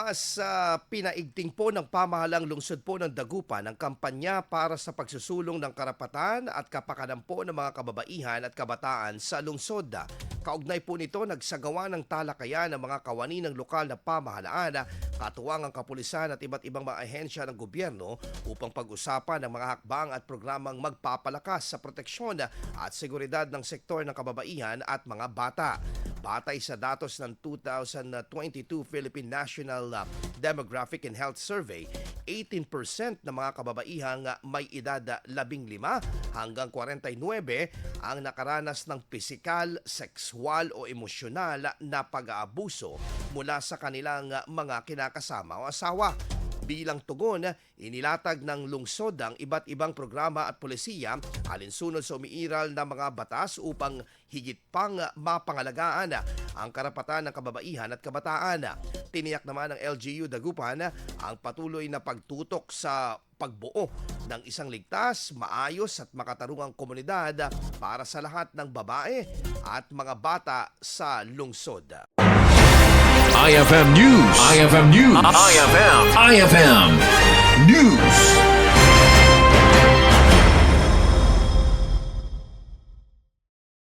Mas ah, pinaigting po ng pamahalang lungsod po ng Dagupan ang kampanya para sa pagsusulong ng karapatan at kapakanan po ng mga kababaihan at kabataan sa lungsod. Kaugnay po nito, nagsagawa ng talakayan ng mga kawani ng lokal na pamahalaan, katuwang ang kapulisan at iba't ibang mga ahensya ng gobyerno upang pag-usapan ng mga hakbang at programang magpapalakas sa proteksyon at seguridad ng sektor ng kababaihan at mga bata. Batay sa datos ng 2022 Philippine National uh, Demographic and Health Survey, 18% ng mga kababaihang uh, may edad uh, 15 hanggang 49 ang nakaranas ng pisikal, sexual o emosyonal na pag-aabuso mula sa kanilang uh, mga kinakasama o asawa. Bilang tugon, inilatag ng lungsod ang iba't ibang programa at polisiya alinsunod sa umiiral na mga batas upang higit pang mapangalagaan ang karapatan ng kababaihan at kabataan. Tiniyak naman ng LGU Dagupan ang patuloy na pagtutok sa pagbuo ng isang ligtas, maayos at makatarungang komunidad para sa lahat ng babae at mga bata sa lungsod. IFM News. IFM News. IFM. IFM.